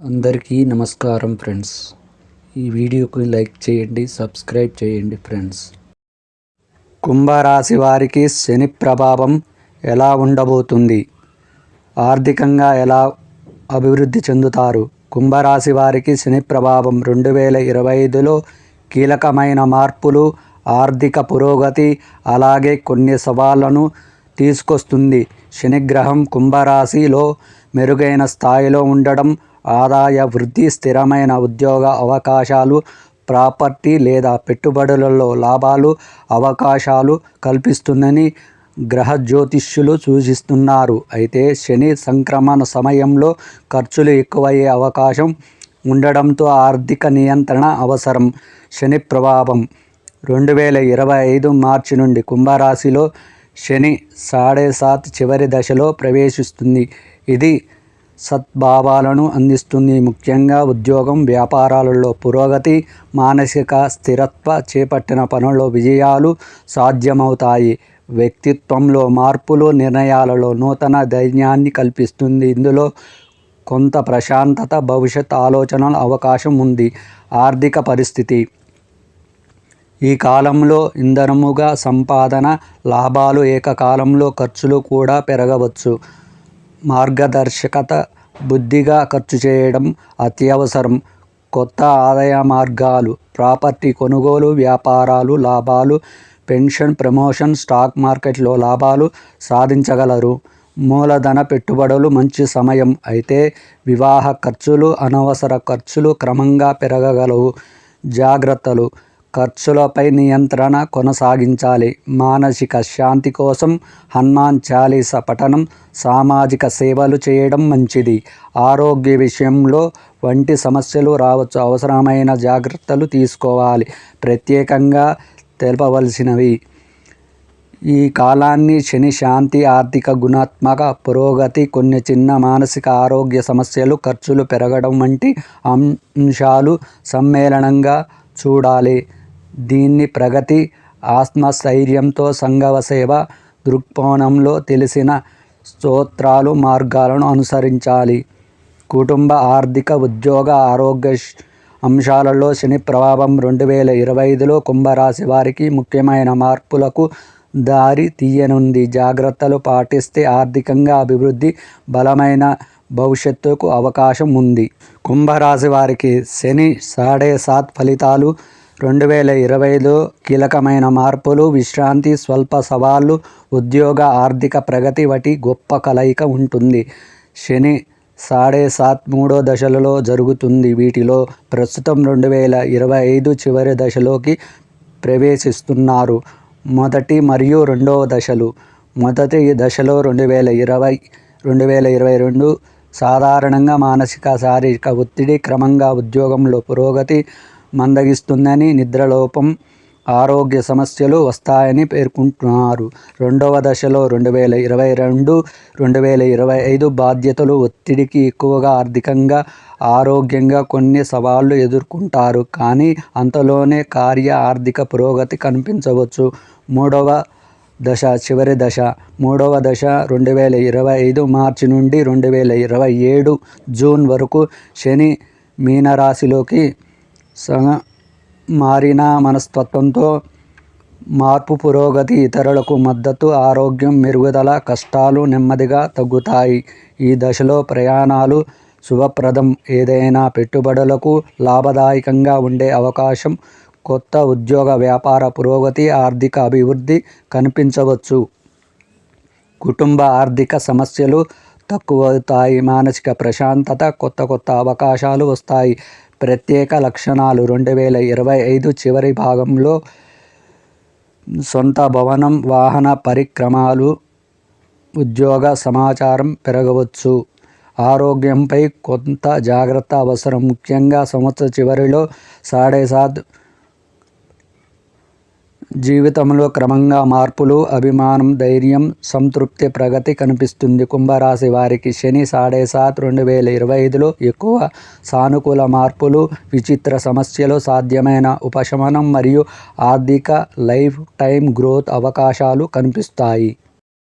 అందరికీ నమస్కారం ఫ్రెండ్స్. ఈ వీడియోకి లైక్ చేయండి సబ్స్క్రైబ్ చేయండి ఫ్రెండ్స్. కుంభరాశి వారికి శని ప్రభావం ఎలా ఉండబోతుంది? ఆర్థికంగా ఎలా అభివృద్ధి చెందుతారు? కుంభరాశి వారికి శని ప్రభావం రెండు వేల ఇరవై ఐదులో కీలకమైన మార్పులు ఆర్థిక పురోగతి అలాగే కొన్ని సవాళ్ళను తీసుకొస్తుంది. శనిగ్రహం కుంభరాశిలో మెరుగైన స్థాయిలో ఉండడం ఆదాయ వృద్ధి స్థిరమైన ఉద్యోగ అవకాశాలు ప్రాపర్టీ లేదా పెట్టుబడులలో లాభాలు అవకాశాలు కల్పిస్తుందని గ్రహ జ్యోతిష్యులు సూచిస్తున్నారు. అయితే శని సంక్రమణ సమయంలో ఖర్చులు ఎక్కువయ్యే అవకాశం ఉండడంతో ఆర్థిక నియంత్రణ అవసరం. శని ప్రభావం రెండు వేల ఇరవై ఐదు మార్చి నుండి కుంభరాశిలో శని సాడే సాత్ చివరి దశలో ప్రవేశిస్తుంది. ఇది సద్భావాలను అందిస్తుంది. ముఖ్యంగా ఉద్యోగం వ్యాపారాలలో పురోగతి మానసిక స్థిరత్వ చేపట్టిన పనుల్లో విజయాలు సాధ్యమవుతాయి. వ్యక్తిత్వంలో మార్పులు నిర్ణయాలలో నూతన ధైర్యాన్ని కల్పిస్తుంది. ఇందులో కొంత ప్రశాంతత భవిష్యత్ ఆలోచనల అవకాశం ఉంది. ఆర్థిక పరిస్థితి. ఈ కాలంలో ఇంధనముగా సంపాదన లాభాలు ఏకకాలంలో ఖర్చులు కూడా పెరగవచ్చు. మార్గదర్శకత బుద్ధిగా ఖర్చు చేయడం అత్యవసరం. కొత్త ఆదాయ మార్గాలు ప్రాపర్టీ కొనుగోలు వ్యాపారాలు లాభాలు పెన్షన్ ప్రమోషన్ స్టాక్ మార్కెట్లో లాభాలు సాధించగలరు. మూలధన పెట్టుబడులు మంచి సమయం. అయితే వివాహ ఖర్చులు అనవసర ఖర్చులు క్రమంగా పెరగగలవు. జాగ్రత్తలు. ఖర్చులపై నియంత్రణ కొనసాగించాలి. మానసిక శాంతి కోసం హనుమాన్ చాలీస పఠనం సామాజిక సేవలు చేయడం మంచిది. ఆరోగ్య విషయంలో వంటి సమస్యలు రావచ్చు. అవసరమైన జాగ్రత్తలు తీసుకోవాలి. ప్రత్యేకంగా తెలపవలసినవి. ఈ కాలాన్ని శని శాంతి ఆర్థిక గుణాత్మక పురోగతి కొన్ని చిన్న మానసిక ఆరోగ్య సమస్యలు ఖర్చులు పెరగడం వంటి అంశాలు సమ్మేళనంగా చూడాలి. దీన్ని ప్రగతి ఆత్మస్థైర్యంతో సంఘవ సేవ దృక్కోణంలో తెలిసిన స్తోత్రాలు మార్గాలను అనుసరించాలి. కుటుంబ ఆర్థిక ఉద్యోగ ఆరోగ్య అంశాలలో శని ప్రభావం రెండు వేల ఇరవై ఐదులో కుంభరాశి వారికి ముఖ్యమైన మార్పులకు దారి తీయనుంది. జాగ్రత్తలు పాటిస్తే ఆర్థికంగా అభివృద్ధి బలమైన భవిష్యత్తుకు అవకాశం ఉంది. కుంభరాశి వారికి శని సాడే సాత్ ఫలితాలు రెండు వేల ఇరవైలో కీలకమైన మార్పులు విశ్రాంతి స్వల్ప సవాళ్ళు ఉద్యోగ ఆర్థిక ప్రగతి వంటి గొప్ప కలయిక ఉంటుంది. శని సాడే సాత్ మూడో దశలలో జరుగుతుంది. వీటిలో ప్రస్తుతం రెండు వేల ఇరవై ఐదు చివరి దశలోకి ప్రవేశిస్తున్నారు. మొదటి మరియు రెండవ దశలు. మొదటి దశలో రెండు వేల ఇరవై రెండు వేల ఇరవై రెండు సాధారణంగా మానసిక శారీరక ఒత్తిడి క్రమంగా ఉద్యోగంలో పురోగతి మందగిస్తుందని నిద్రలోపం ఆరోగ్య సమస్యలు వస్తాయని పేర్కొంటున్నారు. రెండవ దశలో రెండు వేల ఇరవై రెండు రెండు వేల ఇరవై ఐదు బాధ్యతలు ఒత్తిడికి ఎక్కువగా ఆర్థికంగా ఆరోగ్యంగా కొన్ని సవాళ్ళు ఎదుర్కొంటారు. కానీ అంతలోనే కార్య ఆర్థిక పురోగతి కనిపించవచ్చు. మూడవ దశ చివరి దశ. మూడవ దశ రెండు వేల ఇరవై ఐదు మార్చి నుండి రెండు వేల ఇరవై ఏడు జూన్ వరకు శని మీనరాశిలోకి స మారిన మనస్తత్వంతో మార్పు పురోగతి ఇతరులకు మద్దతు ఆరోగ్యం మెరుగుదల కష్టాలు నెమ్మదిగా తగ్గుతాయి. ఈ దశలో ప్రయాణాలు శుభప్రదం. ఏదైనా పెట్టుబడులకు లాభదాయకంగా ఉండే అవకాశం కొత్త ఉద్యోగ వ్యాపార పురోగతి ఆర్థిక అభివృద్ధి కనిపించవచ్చు. కుటుంబ ఆర్థిక సమస్యలు తక్కువవుతాయి. మానసిక ప్రశాంతత కొత్త కొత్త అవకాశాలు వస్తాయి. ప్రత్యేక లక్షణాలు. రెండు వేల ఇరవై ఐదు చివరి భాగంలో సొంత భవనం వాహన పరిక్రమాలు ఉద్యోగ సమాచారం పెరగవచ్చు. ఆరోగ్యంపై కొంత జాగ్రత్త అవసరం. ముఖ్యంగా సంవత్సర చివరిలో సాడే సాత్ జీవితంలో క్రమంగా మార్పులు అభిమానం ధైర్యం సంతృప్తి ప్రగతి కనిపిస్తుంది. కుంభరాశి వారికి శని సాడే సాత్ రెండు వేల ఇరవై ఐదులో ఎక్కువ సానుకూల మార్పులు విచిత్ర సమస్యలు సాధ్యమైన ఉపశమనం మరియు ఆర్థిక లైఫ్ టైం గ్రోత్ అవకాశాలు కనిపిస్తాయి.